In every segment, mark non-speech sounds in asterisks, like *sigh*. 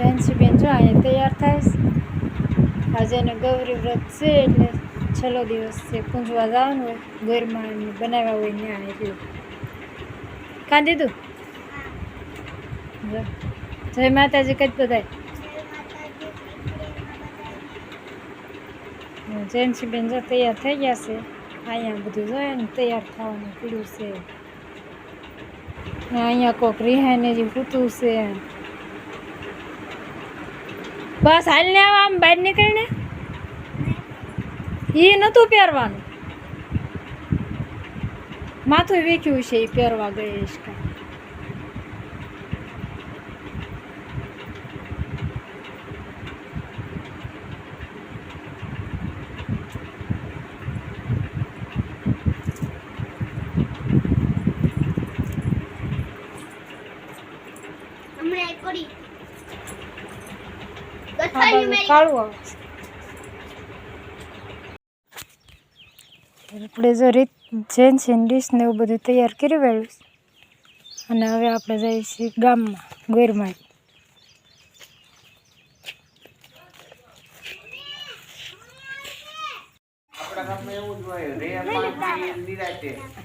જયંતીબેન જો અહીંયા તૈયાર થાય આજે એને ગૌરી વ્રત છે એટલે છેલ્લો દિવસ છે. પૂંજવા જવાનું હોય ગોરમાં બનાવ્યા હોય ત્યાં એટલે. કાં દીધું. જય માતાજી, કઈ બધાય? જયંતીબેન જો તૈયાર થઈ ગયા છે. અહીંયા બધું જોઈએ ને, તૈયાર થવાનું પીડું છે. અહીંયા કોક રિહાઈને જે પૂતું છે. બસ હાલને આવા, આમ બહાર નીકળીને? એ નહોતું પહેરવાનું. માથું વેચ્યું છે એ પહેરવા ગઈ છે એક કરી આ ગઠાઈ બાજુ મેરી કાળું આવે આપણે જો રીત જેન છે ડીશ ને એવું બધું તૈયાર કરી વેળું અને હવે આપણે જઈએ છીએ ગામમાં ગોરમાં આપણા ગામમાં એવું જ હોય રે નિરાંતે.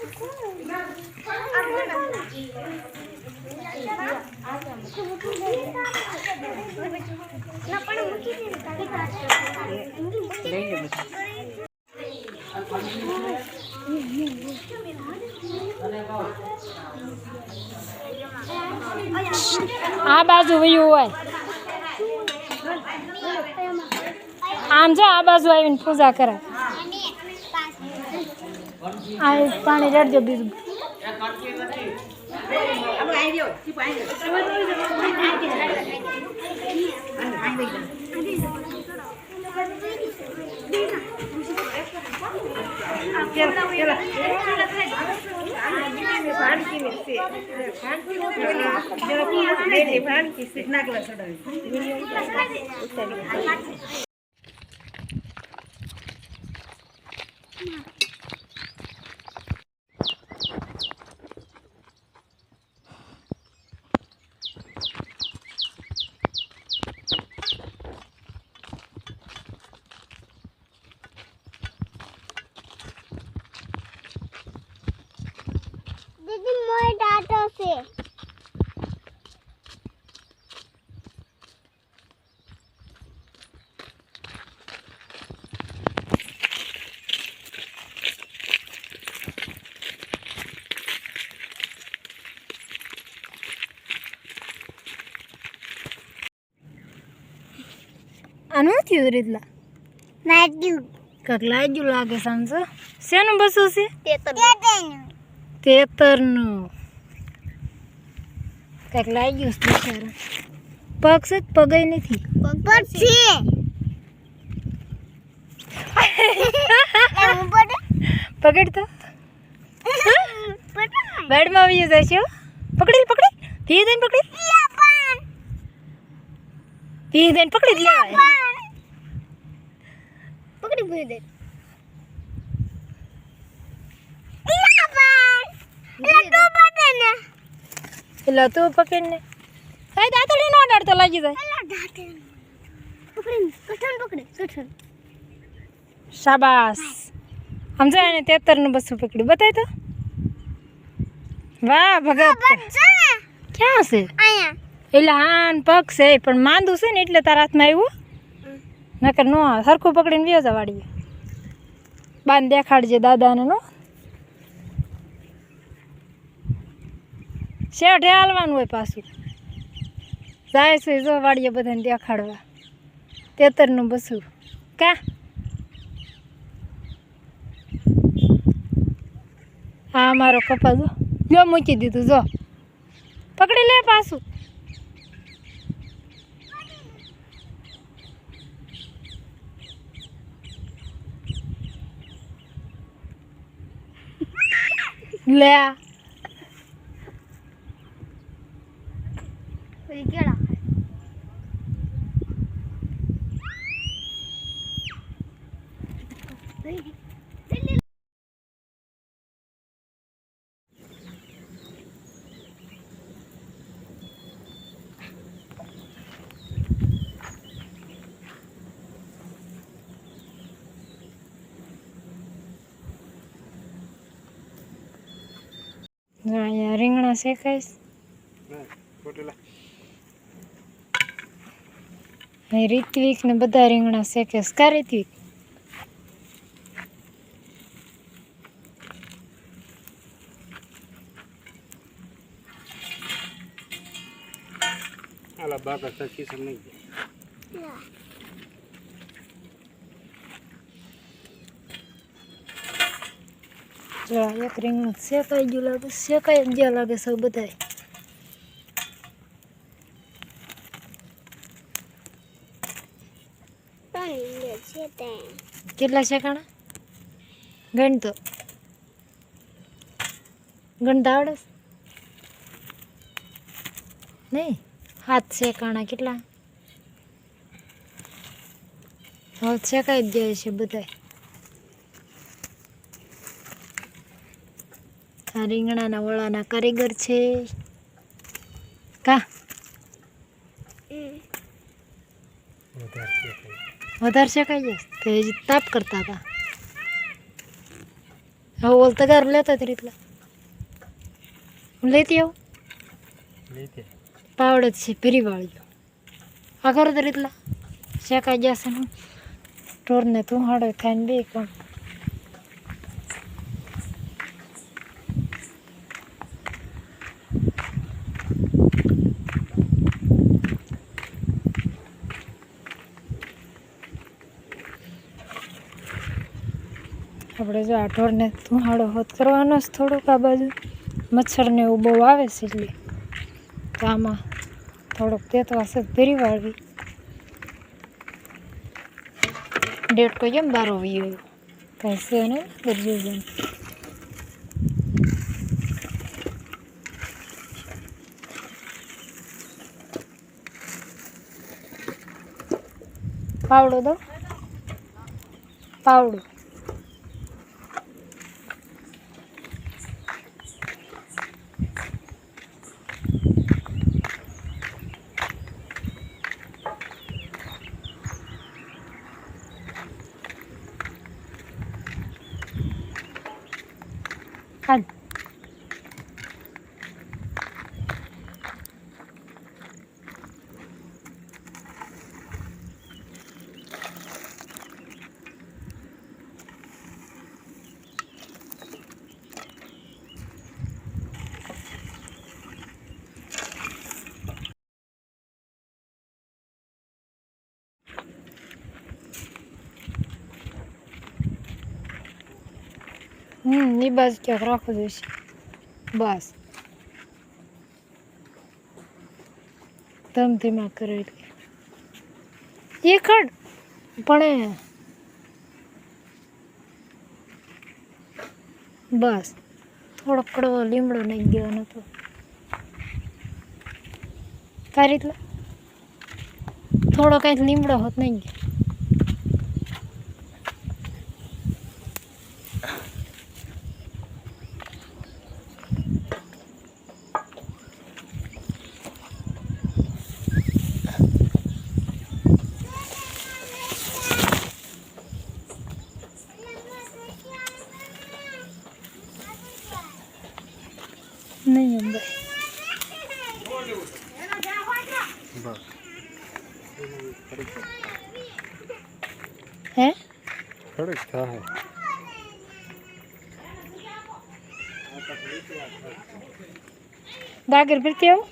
આ બાજુ વયું હોય આમ જો આ બાજુ આવીને પૂજા કરાય આ પાણી રેડજો બીજું દીદી આનું થયું રીતલા નાટ્યું કાંક લાગ્યું લાગે સમજો શેનું બસું છે? તેતરનું. કાંઈક લાગ્યું છે બિચારા. પગ છે પગય નથી? પગ છે. *laughs* પકડ તો બેડમાં આવી જશે પકડી પકડી. પી દઈને પકડી. પી દઈને પકડી જ લેવાય. પકડી પૂરી દે એટલે તું પકડીને કઈ દાંતડી નો ડરતો લાગી જાય શાબાશ સમજાય તેતરનું બસું પકડ્યું બતાય તો વાહ ભગત ક્યાં છે એટલે હાન પગ છે પણ માંદું છે ને એટલે તારા હાથમાં આવ્યું નકર નો. સરખું પકડીને વ્યો જવા વાડીએ. બાન દેખાડજે દાદાને, નો? શેઠે હાલવાનું હોય પાછું. જાય છે જો વાડીએ બધાને દેખાડવા. તેતરનું બસું. કા? હા, મારો કપા જો. મૂકી દીધું, જો. પકડી લે પાછું. લે આ. શેકાઈશ અહીં રિત્વિક ને બધા રીંગણા શેકેશ કા રિત્વિક આલા બાકા સરખી સર નહીં જો આ એક રીંગણું શેકાઈ ગયું લાગે શેકાઈ જ ગયા લાગે સૌ બધાય કેટલા શેકાણા ગણતો ગણતા આવડે? નહીં હાથ શેકાણા કેટલા હવે શેકાઈ જ જાય છે બધાય આ રીંગણાના વળાના કારીગર છે. કા? વધારે શેકાઈ જાય. તો હજી તાપ કરતા હતા. હવે ઓલ તગાર લેતા હતી રીતલા હું લેતી આવું? પાવડ જ છે પીરી વાળજો આ કરો તો રીતલા શેકાઈ જશે હું. ટોરને તું હાડે ખાઈને બે પણ આપણે જો આ ઢોરને ધુહાડો હોત કરવાનો જ થોડુંક આ બાજુ મચ્છરને એવું બહુ આવે છે એટલે તો આમાં થોડોક તેતવા છે ભેરી વાળવી ડેટકો કેમ બારો વીયો કાંઈ છે ને કરજો બેન પાવડો દો. પાવડો. makan. હમ એ બાજુ ક્યાંક રાખવું જોઈશે બસ ધમ ધીમા કરો એટલે એ ખડ પણ બસ થોડોક કડવો લીમડો નહીં ગયો નતો તારી એટલે થોડો કાંઈક લીમડો હોત નહીં નહીં અંદર. હે? થોડીક થાય દાગર ફરતી આવું?